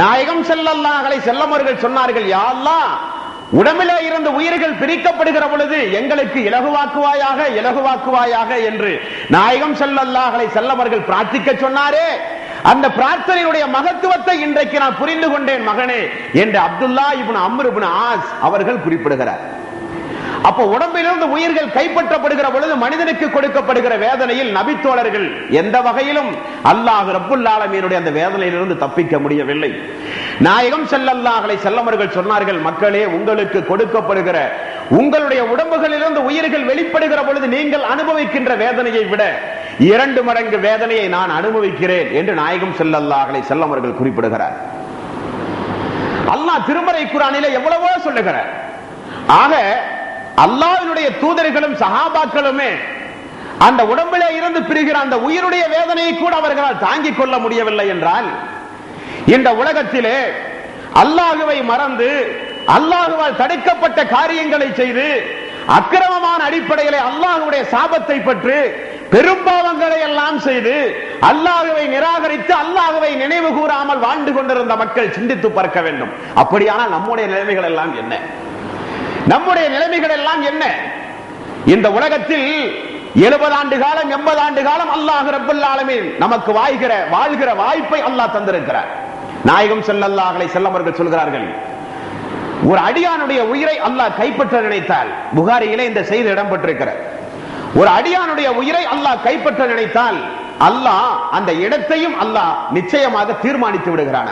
நாயகம் செல்லல்லாஹலை செல்லமர்கள் சொன்னார்கள் யாழ்லா உடம்பிலே இருந்து உயிர்கள் பிரிக்கப்படுகிற பொழுது எங்களுக்கு இலகுவாக்குவாயாக இலகுவாக்குவாயாக என்று நாயகம் செல்லல்லாஹலை செல்லமர்கள் பிரார்த்திக்க சொன்னாரே. அந்த பிரார்த்தனையுடைய மகத்துவத்தை இன்றைக்கு நான் புரிந்து கொண்டேன் மகனே என்று அப்துல்லா இப்னு அம்ருபின் ஆஸ் அவர்கள் குறிப்பிடுகிறார். அப்ப உடம்பிலிருந்து உயிர்கள் கைப்பற்றப்படுகிற பொழுது மனிதனுக்கு கொடுக்கப்படுகிற வேதனையில் நபித்தோழர்கள் எந்த வகையிலும் அல்லாஹ் ரப்புல் அந்த வேதனையிலிருந்து தப்பிக்க முடியவில்லை. நாயகம் செல்லல்லாஹலை செல்லமர்கள் சொன்னார்கள் மக்களே உங்களுக்கு கொடுக்கப்படுகிற உங்களுடைய உடம்புகளிலிருந்து உயிர்கள் வெளிப்படுகிற பொழுது நீங்கள் அனுபவிக்கின்ற வேதனையை விட இரண்டு மடங்கு வேதனையை நான் அனுபவிக்கிறேன் என்று நாயகம் செல்லல்லாஹலை செல்லமர்கள் குறிப்பிடுகிறார். அல்லாஹ் திருமறை குரானிலே எவ்வளவோ சொல்லுகிறார். ஆக அல்லாவினுடைய தூதர்களும் சஹாபாக்களுமே அந்த உடம்பிலே இருந்து பிரிகிற அந்த உயிருடைய வேதனையை கூட அவர்களால் தாங்கிக் கொள்ள முடியவில்லை என்றால் இந்த உலகத்திலே அல்லாஹுவை மறந்து அல்லாஹுவால் தடுக்கப்பட்ட காரியங்களை செய்து அக்கிரமமான அடிப்படையிலே அல்லாஹுடைய சாபத்தை பற்றி பெரும்பாவங்களை எல்லாம் செய்து அல்லாஹுவை நிராகரித்து அல்லாஹுவை நினைவு கூறாமல் வாழ்ந்து கொண்டிருந்த மக்கள் சிந்தித்து பார்க்க வேண்டும். அப்படியானால் நம்முடைய நிலைமைகள் எல்லாம் என்ன? நம்முடைய நிலைமைகள் எல்லாம் என்ன? இந்த உலகத்தில் எழுபது ஆண்டு காலம் எண்பது ஆண்டு காலம் அல்லாஹ் ரப்பல் நமக்கு வாய்கிற வாழ்கிற வாய்ப்பை அல்லாஹ் தந்திருக்கிறார். நாயகம் செல்லல்லாஹலை செல்லவர்கள் சொல்கிறார்கள் ஒரு அடியானுடைய உயிரை அல்லாஹ் கைப்பற்ற நினைத்தால் புகாரியிலே இந்த செய்தி இடம்பெற்றிருக்கிறார் ஒரு அடியானுடைய உயிரை அல்லாஹ் கைப்பற்ற நினைத்தால் அல்லாஹ் அந்த இடத்தையும் அல்லாஹ் நிச்சயமாக தீர்மானித்து விடுகிறான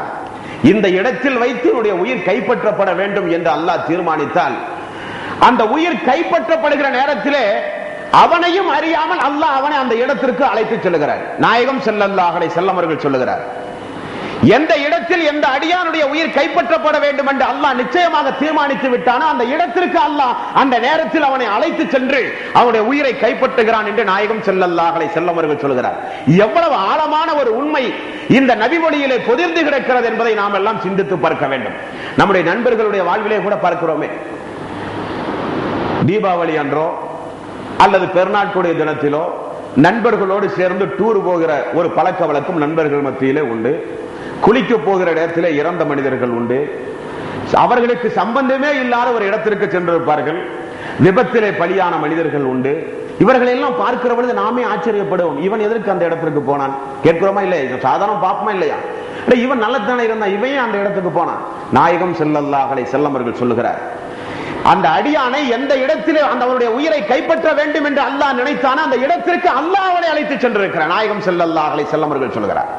இந்த இடத்தில் வைத்து உன்னுடைய உயிர் கைப்பற்றப்பட வேண்டும் என்று அல்லாஹ் தீர்மானித்தால் அந்த உயிர் கைப்பற்றப்படுகிற நேரத்திலே அவனையும் அறியாமல் அல்லாஹ் அவனை அந்த இடத்திற்கு அழைத்து செல்லுகிறார். நாயகம் செல்லல்லாஹலை செல்லமர்கள் சொல்லுகிறார் எந்த இடத்தில் எந்த அடியானுடைய உயிர் கைப்பற்றப்பட வேண்டும் என்று அல்லாஹ் நிச்சயமாக தீர்மானித்து விட்டானோ அந்த இடத்திற்கு அல்லாஹ் அந்த நேரத்தில் அவனை அழைத்து சென்று அவனுடைய உயிரை கைப்பற்றுகிறான் என்று நாயகம் செல்லல்லாஹலை செல்லமர்கள் சொல்கிறார் எவ்வளவு ஆழமான ஒரு உண்மை இந்த நபிமொழியிலே பொதிர்ந்து கிடக்கிறது என்பதை நாம் எல்லாம் சிந்தித்து பார்க்க வேண்டும். நம்முடைய நண்பர்களுடைய வாழ்விலே கூட பார்க்கிறோமே தீபாவளி அன்றோ அல்லது பெருநாட்களுடைய தினத்திலோ நண்பர்களோடு சேர்ந்து டூர் போகிற ஒரு பழக்க வழக்கம் நண்பர்கள் மத்தியிலே உண்டு. குளிக்க போகிற இடத்திலே இறந்த மனிதர்கள் உண்டு. அவர்களுக்கு சம்பந்தமே இல்லாத ஒரு இடத்திற்கு சென்றிருப்பார்கள். விபத்திலே பலியான மனிதர்கள் உண்டு. இவர்களை எல்லாம் பார்க்கிற பொழுது நாமே ஆச்சரியப்படுவோம். இவன் எதற்கு அந்த இடத்திற்கு போனான்? கேட்கிறோமா இல்லையா? சாதாரண பாப்பமா இல்லையா? இவன் நல்லத்தானே இருந்தான் இவன் அந்த இடத்துக்கு போனான்? நாயகம் செல்லல்லாஹலை செல்லமர்கள் சொல்லுகிறார். அந்த அடியானை எந்த இடத்திலே அந்த அவருடைய உயிரை கைப்பற்ற வேண்டும் என்று அல்லாஹ் நினைத்தானோ அந்த இடத்திற்கு அல்லாஹ் அவனை அழைத்து சென்றிருக்கிறார் நாயகம் செல்லல்லாஹலை செல்லமர்கள் சொல்கிறார்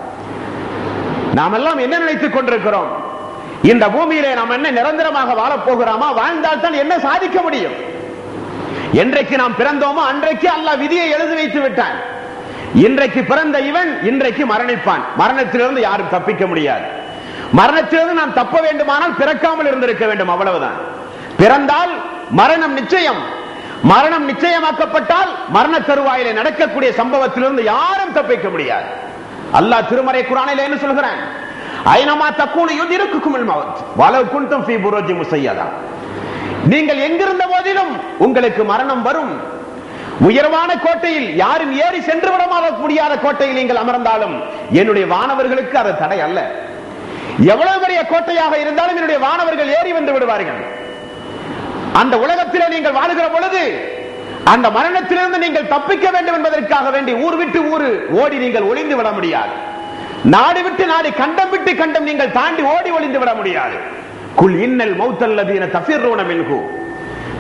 நாம் எல்லாம் என்ன நினைத்துக் கொண்டிருக்கிறோம்? இந்த பூமியிலே நாம் என்ன நிரந்தரமாக வாழப்போகிறோமா வாழ்ந்தால் தான் என்ன சாதிக்க முடியும்? என்றைக்கு நாம் பிறந்தோமோ அன்றைக்கு அல்லாஹ் விதியை எழுதி வைத்து விட்டான். இன்றைக்கு பிறந்த இவன் இன்றைக்கு மரணிப்பான். மரணத்திலிருந்து யாரும் தப்பிக்க முடியாது. மரணத்திலிருந்து நாம் தப்ப வேண்டுமானால் பிறக்காமல் இருந்திருக்க வேண்டும் அவ்வளவுதான். பிறந்தால் மரணம் நிச்சயம். மரணம் நிச்சயமாக்கப்பட்டால் மரண தருவாயிலே நடக்கக்கூடிய சம்பவத்திலிருந்து யாரும் தப்பிக்க முடியாது. அல்லாஹ் திருமறை குரானில என்ன சொல்கிறான்? ஐனமா தக்கூன யுதிருக்கும் மவுத். வலவு குன்தும் ஃபீ புரோஜி முசையதா. நீங்கள் எங்கிருந்த போதிலும் உங்களுக்கு மரணம் வரும். உயர்வான கோட்டையில் யாரும் ஏறி சென்று விட முடியாத கோட்டையில் நீங்கள் அமர்ந்தாலும் என்னுடைய வானவர்களுக்கு அது தடை அல்ல. எவ்வளவு பெரிய கோட்டையாக இருந்தாலும் என்னுடைய வானவர்கள் ஏறி வந்து விடுவார்கள். அந்த உலகத்திலே நீங்கள் வாழுகிற பொழுது அந்த மரணத்திலிருந்து நீங்கள் தப்பிக்க வேண்டும் என்பதற்காக வேண்டி ஊர் விட்டு ஊர் ஓடி நீங்கள் ஒளிந்து விட முடியாது நாடு விட்டு நாடு கண்டம் விட்டு கண்டம் நீங்கள் தாண்டி ஓடி ஒளிந்து விட முடியாது குல் இன்னல் மௌத்தல்லதீன தஃபிர்ரூன மின்ஹு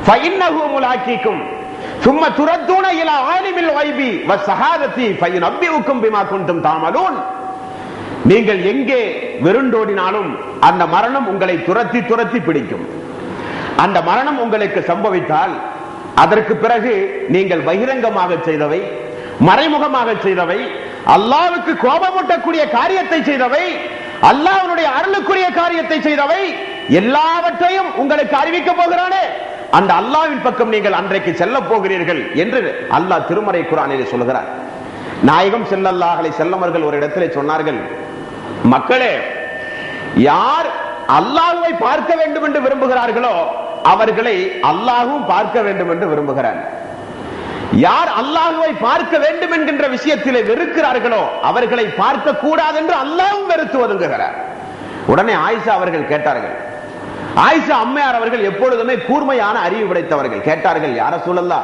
ஃபஇன்னஹு முலாக்கிக்கும் ثم تردون الى عالم الغيب والشهاده فينبئكم بما كنتم تعملون நீங்கள் எங்கே வெருண்டோடினாலும் அந்த மரணம் உங்களை துரத்தி துரத்தி பிடிக்கும் அந்த மரணம் உங்களுக்கு சம்பவித்தால் அதற்கு பிறகு நீங்கள் பகிரங்கமாக செய்தவை மறைமுகமாக செய்தவை அல்லாவுக்கு கோபமூட்டக்கூடிய காரியத்தை செய்தவை அல்லாஹ்வுடைய அருளுக்குரிய காரியத்தை செய்தவை எல்லாவற்றையும் உங்களுக்கு அறிவிக்க போகிறானே. அந்த அல்லாவின் பக்கம் நீங்கள் அன்றைக்கு செல்ல போகிறீர்கள் என்று அல்லாஹ் திருமறை குரானிலே சொல்கிறார். நாயகம் செல்லல்லாஹலை செல்லமர்கள் ஒரு இடத்திலே சொன்னார்கள் மக்களே யார் அல்லாஹுவை பார்க்க வேண்டும் என்று விரும்புகிறார்களோ அவர்களை அல்லாஹும் பார்க்க வேண்டும் என்று விரும்புகிறார் யார் அல்லாஹுவை பார்க்க வேண்டும் என்கின்ற விஷயத்திலே வெறுக்கிறார்களோ அவர்களை பார்க்க கூடாது என்று அல்லாஹும் வெறுத்து ஒதுங்குகிறார். உடனே ஆயிஷா அவர்கள் கேட்டார்கள். ஆயிஷா அம்மையார் அவர்கள் எப்பொழுதுமே கூர்மையான அறிவு படைத்தவர்கள். கேட்டார்கள் யார சூழல்லா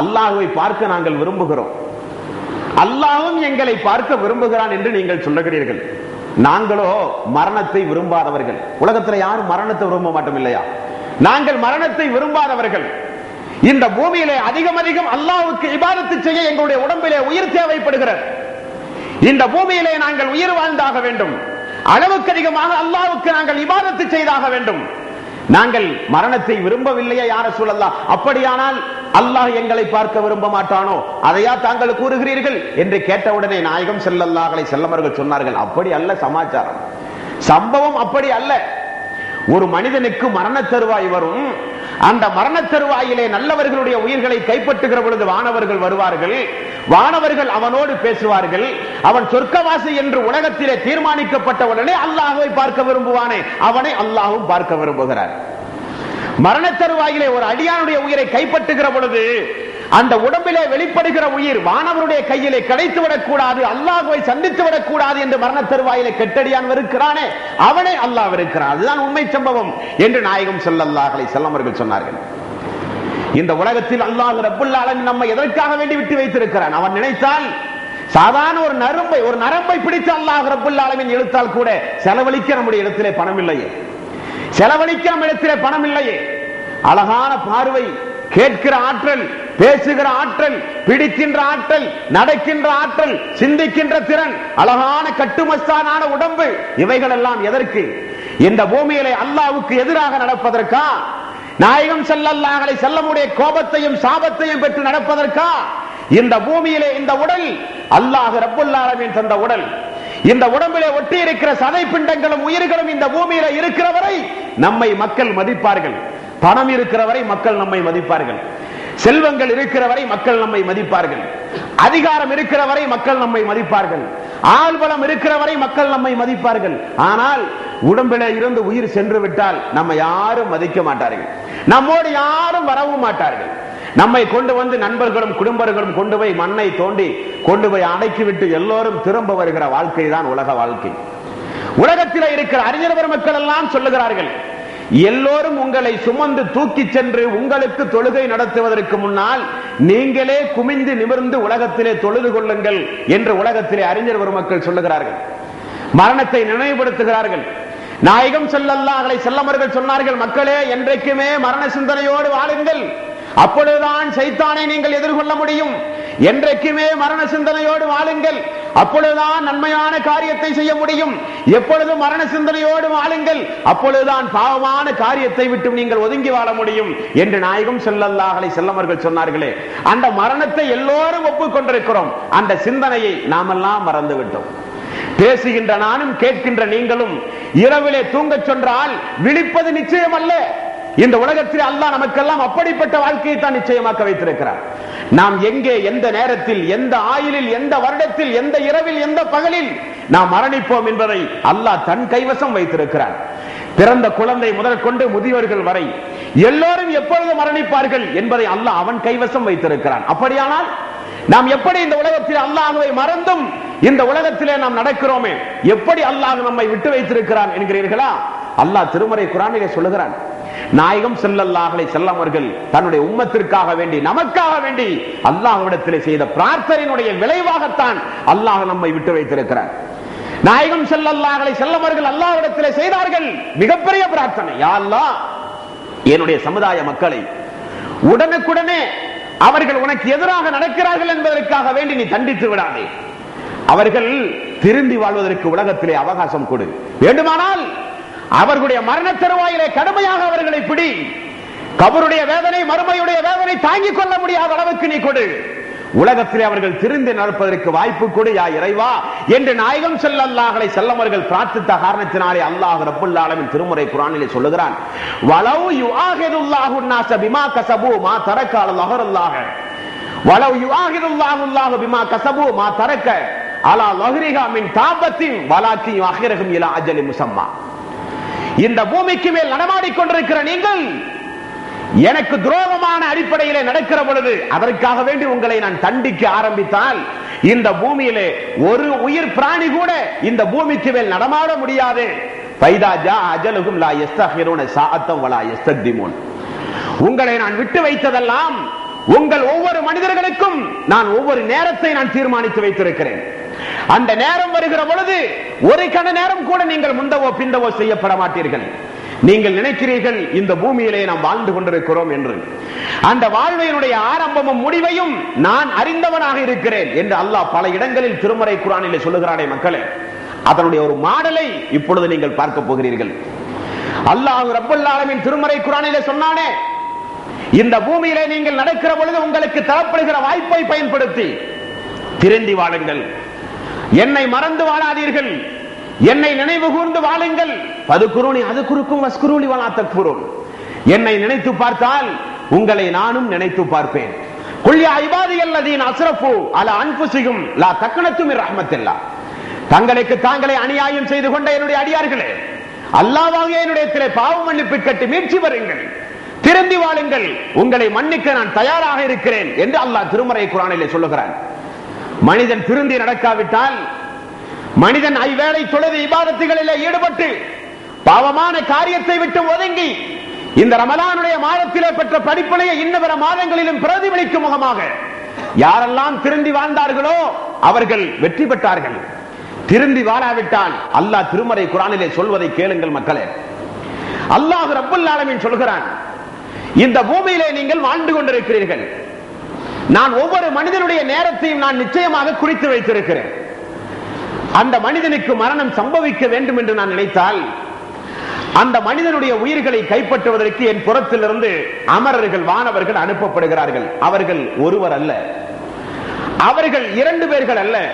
அல்லாஹுவை பார்க்க நாங்கள் விரும்புகிறோம். அல்லாஹும் எங்களை பார்க்க விரும்புகிறான் என்று நீங்கள் சொல்லுகிறீர்கள். நாங்களோ மரணத்தை விரும்பாதவர்கள். உலகத்துல யாரும் மரணத்தை விரும்ப மாட்டோம் இல்லையா? நாங்கள் மரணத்தை விரும்பாதவர்கள். இந்த பூமியிலே அதிகம் அதிகம் அல்லாவுக்கு இபாதத்து செய்ய எங்களுடைய உடம்பிலே உயிர் தேவைப்படுகிறது. இந்த பூமியிலே நாங்கள் உயிர் வாழ்ந்தாக வேண்டும். அளவுக்கு அதிகமாக அல்லாவுக்கு நாங்கள் இபாதத்து செய்தாக வேண்டும். நாங்கள் மரணத்தை விரும்பவில்லையா யார சொல்லலாம் அப்படியானால் அல்லாஹ் எங்களை பார்க்க விரும்ப மாட்டானோ? அதையா தாங்கள் கூறுகிறீர்கள்? என்று கேட்டவுடனே நாயகம் செல்லல்லாஹலை செல்லமர்கள் சொன்னார்கள். அப்படி அல்ல சமாச்சாரம். சம்பவம் அப்படி அல்ல. ஒரு மனிதனுக்கு மரண தருவாய் வரும். அந்த மரண தருவாயிலே நல்லவர்களுடைய உயிர்களை கைப்பற்றுகிற பொழுது வானவர்கள் வருவார்கள். வானவர்கள் அவனோடு பேசுவார்கள். அவன் சொர்க்கவாசி என்று உலகத்திலே தீர்மானிக்கப்பட்ட உடனே அல்லாஹுவை பார்க்க விரும்புவானே. அவனை அல்லாஹும் பார்க்க விரும்புகிறார். மரண தருவாயிலே ஒரு அடியானுடைய உயிரை கைப்பற்றுகிற பொழுது அந்த உடம்பிலே வெளிப்படுகிற உயிர் வானவருடைய கையிலே கிடைத்து விடக்கூடாது அல்லாஹுவை சந்தித்து விடக்கூடாது என்று மரண தருவாயிலே கெட்டடியான் இருக்கிறானே அவனே அல்லாஹ் இருக்கிறான் அதுதான் உண்மை சம்பவம் என்று நாயகம் செல்லல்லாஹலை செல்லமர்கள் சொன்னார்கள். இந்த உலகத்தில் அல்லாஹ் ரபுல்லாலன் நம்ம எதற்காக வேண்டி விட்டு வைத்திருக்கிறான்? அவன் நினைத்தால் சாதாரண ஒரு நரம்பை ஒரு நரம்பை பிடித்து அல்லாஹ் ரபுல்லாலமின் எழுத்தால் இழுத்தால் கூட செலவழிக்க நம்முடைய இடத்திலே பணம் இல்லையே. செலவழிக்க நம்ம இடத்திலே பணம் இல்லையே. அழகான பார்வை கேட்கிற ஆற்றல் பேசுகிற ஆற்றல் பிடிக்கின்ற ஆற்றல் நடக்கின்ற ஆற்றல் சிந்திக்கின்ற திறன் அழகான கட்டுமஸ்தானான உடம்பு இவைகள் எல்லாம் எதற்கு? இந்த பூமியிலே அல்லாவுக்கு எதிராக நடப்பதற்கா? நாயகம் செல்லல்லாங்களை செல்லமுடைய கோபத்தையும் சாபத்தையும் பெற்று நடப்பதற்கா? இந்த பூமியிலே இந்த உடல் அல்லாஹ் ரப்புல்லாரமின் தந்த உடல். இந்த உடம்பிலே ஒட்டி இருக்கிற சதை பிண்டங்களும் உயிர்களும் இந்த பூமியில இருக்கிறவரை நம்மை மக்கள் மதிப்பார்கள். பணம் இருக்கிறவரை மக்கள் நம்மை மதிப்பார்கள். செல்வங்கள் இருக்கிற வரை மக்கள் நம்மை மதிப்பார்கள். அதிகாரம் இருக்கிற வரை மக்கள் நம்மை மதிப்பார்கள். ஆள்பலம் இருக்கிறவரை மக்கள் நம்மை மதிப்பார்கள். ஆனால் உடம்பிலே இருந்து உயிர் சென்று விட்டால் நம்ம யாரும் மதிக்க மாட்டார்கள். நம்மோடு யாரும் வரவும் மாட்டார்கள். நம்மை கொண்டு வந்து நண்பர்களும் குடும்பர்களும் கொண்டு போய் மண்ணை தோண்டி கொண்டு போய் அடக்கிவிட்டு எல்லோரும் திரும்ப வருகிற வாழ்க்கை தான் உலக வாழ்க்கை. உலகத்தில் இருக்கிற அறிஞர் பெருமக்கள் எல்லாம் சொல்லுகிறார்கள். எல்லோரும் உங்களை சுமந்து தூக்கி சென்று உங்களுக்கு தொழுகை நடத்துவதற்கு முன்னால் நீங்களே குமிந்து நிமிர்ந்து உலகத்திலே தொழுது கொள்ளுங்கள் என்று உலகத்திலே அறிஞர் பெருமக்கள் சொல்லுகிறார்கள். மரணத்தை நினைவுபடுத்துகிறார்கள். நாயகம் செல்லல்லாஹலை செல்லமர்கள் சொன்னார்கள் மக்களே என்றைக்குமே மரண சிந்தனையோடு வாழுங்கள். அப்பொழுதுதான் சைத்தானை நீங்கள் எதிர்கொள்ள முடியும். என்றைக்குமே மரண சிந்தனையோடு வாழுங்கள். அப்பொழுதுதான் நன்மையான காரியத்தை செய்ய முடியும். எப்பொழுது மரண சிந்தனையோடு வாழுங்கள். அப்பொழுதுதான் பாவமான காரியத்தை விட்டு நீங்கள் ஒதுங்கி வாழ முடியும் என்று நாயகம் செல்லல்லாஹலை செல்லமர்கள் சொன்னார்களே. அந்த மரணத்தை எல்லோரும் ஒப்புக்கொண்டிருக்கிறோம். அந்த சிந்தனையை நாமெல்லாம் மறந்து விட்டோம் பேசுகின்ற நானும் கேட்கின்ற நீங்களும் இரவிலே தூங்கச் சென்றால் விழிப்பது நிச்சயம் அல்ல இந்த உலகத்தில் அல்லாஹ் நமக்கெல்லாம் அப்படிப்பட்ட வாழ்க்கையை தான் நிச்சயமாக்க வைத்திருக்கிறார். நாம் எங்கே எந்த நேரத்தில் எந்த ஆயுளில் எந்த வருடத்தில் எந்த இரவில் எந்த பகலில் நாம் மரணிப்போம் என்பதை அல்லாஹ் தன் கைவசம் வைத்திருக்கிறார். பிறந்த குழந்தை முதற்கொண்டு முதியவர்கள் வரை எல்லோரும் எப்பொழுது மரணிப்பார்கள் என்பதை அல்லாஹ் அவன் கைவசம் வைத்திருக்கிறான். அப்படியானால் நாம் எப்படி இந்த உலகத்தில் அல்லாஹுவை மறந்தும் இந்த உலகத்திலே நாம் நடக்கிறோமே? எப்படி அல்லாஹ் நம்மை விட்டு வைத்திருக்கிறான் என்கிறீர்களா? அல்லாஹ் திருமறை குரானிலே சொல்லுகிறான். நாயகம் செல்லல்லாஹலை செல்லவர்கள் தன்னுடைய உம்மத்திற்காக வேண்டி நமக்காக வேண்டி அல்லாஹ்விடத்திலே செய்த பிரார்த்தனையினுடைய விளைவாகத்தான் அல்லாஹ் நம்மை விட்டு வைத்திருக்கிறார். நாயகம் செல்லல்லாஹலை செல்லவர்கள் அல்லாஹ்விடத்திலே செய்தார்கள். மிகப்பெரிய பிரார்த்தனை. யா அல்லாஹ் என்னுடைய சமுதாய மக்களை உடனுக்குடனே அவர்கள் உனக்கு எதிராக நடக்கிறார்கள் என்பதற்காக வேண்டி நீ தண்டித்து விடாதே. அவர்கள் திருந்தி வாழ்வதற்கு உலகத்திலே அவகாசம் கொடு. வேண்டுமானால் அவர்களுடைய மரண தருவாயிலே கடுமையாக அவர்களை பிடி. கபருடைய வேதனை மறுமையுடைய வேதனை தாங்கிக் கொள்ள முடியாத அளவுக்கு நீ கொடு. உலகத்திலே அவர்கள் திருந்தி நடப்பதற்கு வாய்ப்பு கொடு யா இறைவா. என்று நாயகம் செல்லல்லாஹலை செல்லவர்கள் பிரார்த்தித்த காரணத்தினாலே அல்லாஹ் ரப்புல் ஆலமின் திருமுறை குரானிலே சொல்லுகிறான். வலவு யுஆஹிதுல்லாஹு நாஸ பிமா கஸபு மா தரக்க அல்லாஹ் வலவு யுஆஹிதுல்லாஹு பிமா கஸபு மா தரக்க அலா லஹ்ரிஹா மின் தாபத்தின் வலாக்கி அகிரகம் இலா அஜலி முசம்மா இந்த பூமிக்கு மேல் நடமாடிக்கொண்டிருக்கிற நீங்கள் எனக்கு துரோகமான அடிப்படையிலே நடக்கிற பொழுது அதற்காக வேண்டி உங்களை நான் தண்டிக்க ஆரம்பித்தால் இந்த பூமியிலே ஒரு உயிர் பிராணி கூட இந்த பூமிக்கு மேல் நடமாட முடியாது. பைதா அஜலுகும் லா யஸ்தகிரூன சாஅத்தம் வலா உங்களை நான் விட்டு வைத்ததெல்லாம் உங்கள் ஒவ்வொரு மனிதர்களுக்கும் நான் ஒவ்வொரு நேரத்தை நான் தீர்மானித்து வைத்திருக்கிறேன். அந்த நேரம் வருகிற பொழுது ஒரு கண நேரம் கூட நீங்கள் முந்தவோ பிந்தவோ செய்யப்பட மாட்டீர்கள். நீங்கள் நினைக்கிறீர்கள் இந்த பூமியிலே நாம் வாழ்ந்து கொண்டிருக்கிறோம் என்று. அந்த வாழ்வையினுடைய ஆரம்பமும் முடிவையும் நான் அறிந்தவனாக இருக்கிறேன் என்று அல்லாஹ் பல இடங்களில் திருமறை குரானிலே சொல்லுகிறானே மக்களே. அதனுடைய ஒரு மாடலை இப்பொழுது நீங்கள் பார்க்க போகிறீர்கள். அல்லாஹ் ரப்பல் ஆலமீன் திருமறை குரானிலே சொன்னானே இந்த பூமியிலே நீங்கள் நடக்கிற பொழுது உங்களுக்கு தரப்படுகிற வாய்ப்பை பயன்படுத்தி திருந்தி வாழுங்கள். என்னை மறந்து வாழாதீர்கள். என்னை நினைவு கூர்ந்து வாழுங்கள். பது அது குறுக்கும் வஸ்குருணி வளாத்த குருள் என்னை நினைத்து பார்த்தால் உங்களை நானும் நினைத்து பார்ப்பேன். குல்யா ஐபாதி அல்லதீன் அஸ்ரஃபு அல அன்புசிகும் லா தக்கணத்தும் ரஹ்மத்தில்லா தங்களுக்கு தாங்களே அநியாயம் செய்து கொண்ட என்னுடைய அடியார்களே அல்லாவாக என்னுடைய திரை பாவ மன்னிப்பு கட்டி மீட்சி வருங்கள் திருந்தி வாழுங்கள். உங்களை மன்னிக்க நான் தயாராக இருக்கிறேன் என்று அல்லாஹ் திருமறை குரானிலே சொல்லுகிறான். மனிதன் திருந்தி நடக்காவிட்டால் மனிதன் ஐவேளை தொழுது இபாதத்துகளிலே ஈடுபட்டு பாவமான காரியத்தை விட்டு ஒதுங்கி இந்த ரமலானுடைய மாதத்திலே பெற்ற படிப்பினையை இன்னவர மாதங்களிலும் பிரதிபலிக்கும் முகமாக யாரெல்லாம் திருந்தி வாழ்ந்தார்களோ அவர்கள் வெற்றி பெற்றார்கள். திருந்தி வாழாவிட்டால் அல்லாஹ் திருமறை குரானிலே சொல்வதை கேளுங்கள் மக்களே. அல்லாஹ் ரப்புல் ஆலமின் சொல்கிறான் இந்த பூமியிலே நீங்கள் வாழ்ந்து கொண்டிருக்கிறீர்கள். நான் ஒவ்வொரு மனிதனுடைய நேரத்தையும் நான் நிச்சயமாக குறித்து வைத்திருக்கிறேன். அந்த மனிதனுக்கு மரணம் சம்பவிக்க வேண்டும் என்று நான் நினைத்தால் அந்த மனிதனுடைய உயிர்களை கைப்பற்றுவதற்கு என் புறத்திலிருந்து அமரர்கள் வானவர்கள் அனுப்பப்படுகிறார்கள். அவர்கள் ஒருவர் அல்ல. அவர்கள் இரண்டு பேர்கள் அல்ல.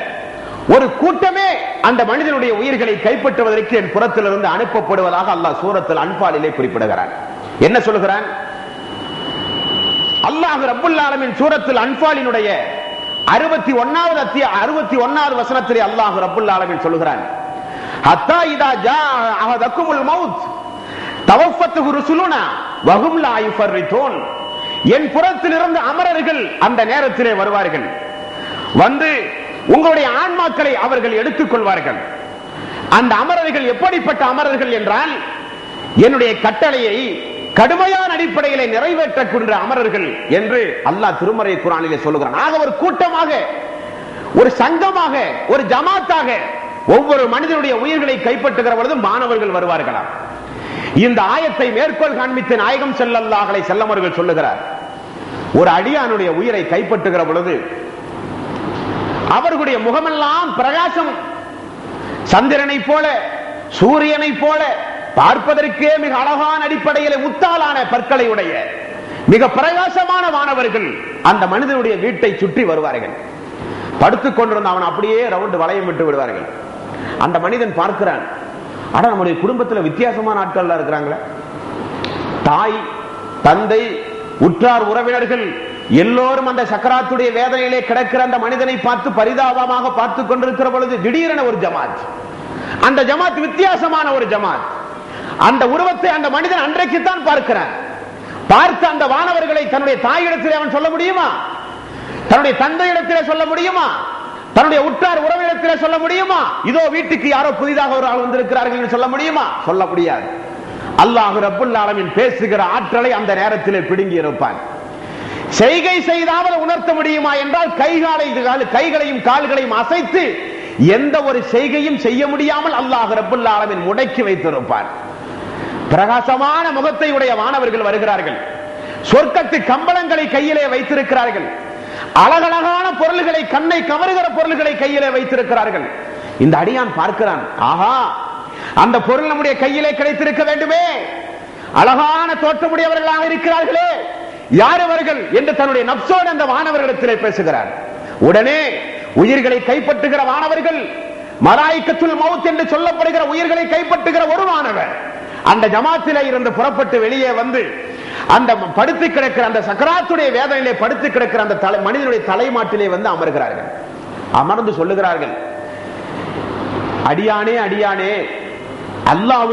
ஒரு கூட்டமே அந்த மனிதனுடைய உயிர்களை கைப்பற்றுவதற்கு என் புறத்திலிருந்து அனுப்பப்படுவதாக அல்லாஹ் சூரத்தில் அன்பாலிலே குறிப்பிடுகிறான். என்ன சொல்லுகிறான்? அல்லாஹ் ரபுல்லாலமின் சூரத்தில் அன்பாலினுடைய அறுபத்தி ஒன்னாவது அத்திய அறுபத்தி ஒன்னாவது வசனத்திலே அல்லாஹ் ரபுல்லாலமின் சொல்லுகிறான். ஹத்தா இதா ஜா அஹதக்குமுல் மவுத். தவஃபத்துஹு ருசுலுனா வஹும் லா யுஃபர்ரிதூன். என் புறத்திலிருந்து அமரர்கள் அந்த நேரத்திலே வருவார்கள். வந்து உங்களுடைய ஆன்மாக்களை அவர்கள் எடுத்துக் கொள்வார்கள் அந்த அமரர்கள் எப்படிப்பட்ட அமரர்கள் என்றால் என்னுடைய கட்டளையை கடுமையான அடிப்படையிலே நிறைவேற்றக்கூடிய அமரர்கள் என்று அல்லாஹ் திருமறை குரானிலே சொல்லுகிறான். ஆக ஒரு கூட்டமாக ஒரு சங்கமாக ஒரு ஜமாத்தாக ஒவ்வொரு மனிதனுடைய உயிர்களை கைப்பற்றுகிற பொழுது மாணவர்கள் வருவார்களாம். இந்த ஆயத்தை மேற்கோள் காண்பித்த நாயகம் செல்லல்லாகளை செல்லமர்கள் சொல்லுகிறார். ஒரு அடியானுடைய உயிரை கைப்பற்றுகிற பொழுது அவர்களுடைய முகமெல்லாம் பிரகாசம். சந்திரனை போல சூரியனை போல பார்ப்பதற்கே மிக அழகான அடிப்படையில் முத்தாலான பற்களை உடைய மிக பிரகாசமான மாணவர்கள் அந்த மனிதனுடைய வீட்டை சுற்றி வருவார்கள். படுத்துக் கொண்டிருந்த அவன் அப்படியே ரவுண்டு வளையம் விட்டு விடுவார்கள். அந்த மனிதன் பார்க்கிறான் ஆனா நம்முடைய குடும்பத்துல வித்தியாசமான ஆட்கள்லாம் இருக்கிறாங்களே. தாய் தந்தை உற்றார் உறவினர்கள் எல்லோரும் அந்த சக்கராத்துடைய வேதனையிலே கிடக்கிற அந்த மனிதனை பார்த்து பரிதாபமாக பார்த்து கொண்டிருக்கிற பொழுது திடீரென ஒரு ஜமாத். அந்த ஜமாத் வித்தியாசமான ஒரு ஜமாத். அந்த உருவத்தை அந்த மனிதன் அன்றைக்குத்தான் பார்க்கிறான். பார்த்த அந்த வானவர்களை தன்னுடைய தாயிடத்திலே அவன் சொல்ல முடியுமா? தன்னுடைய தந்தையிடத்திலே சொல்ல முடியுமா? தன்னுடைய உற்றார் உறவிடத்திலே சொல்ல முடியுமா? இதோ வீட்டுக்கு யாரோ புதிதாக ஒரு ஆள் வந்திருக்கிறார்கள் என்று சொல்ல முடியுமா? சொல்ல முடியாது. அல்லாஹு ரப்புல் பேசுகிற ஆற்றலை அந்த நேரத்திலே பிடுங்கி இருப்பான். செய்கை செய்தாவது உணர்த்த முடியுமா என்றால் கைகாலை கைகளையும் கால்களையும் அசைத்து எந்த ஒரு செய்கையும் செய்ய முடியாமல் அல்லாஹ் ரபுல்லாலமின் முடக்கி வைத்திருப்பார் பிரகாசமான முகத்தை உடைய மாணவர்கள் வருகிறார்கள். சொர்க்கத்து கம்பளங்களை கையிலே வைத்திருக்கிறார்கள். அழகழகான பொருள்களை கண்ணை கவருகிற பொருள்களை கையிலே வைத்திருக்கிறார்கள். இந்த அடியான் பார்க்கிறான் ஆஹா அந்த பொருள் நம்முடைய கையிலே கிடைத்திருக்க வேண்டுமே. அழகான தோற்றமுடையவர்களாக இருக்கிறார்களே. யார் அவர்கள்? என்று தன்னுடைய நப்சோடு அந்த வானவர்களிடத்திலே பேசுகிறார். உடனே உயிர்களை கைப்பற்றுகிற வானவர்கள் மலாய்க்கத்துள் மவுத் என்று சொல்லப்படுகிற உயிர்களை கைப்பற்றுகிற ஒரு மாணவர் அந்த ஜமாத்தில இருந்து புறப்பட்டு வெளியே வந்து அந்த படுத்து கிடக்கிற அந்த சக்கராத்துடைய வேதனையிலே படுத்து கிடக்கிற அந்த தலை மனிதனுடைய தலைமாட்டிலே வந்து அமர்கிறார்கள். அமர்ந்து சொல்லுகிறார்கள். அடியானே அடியானே அல்லாஹ்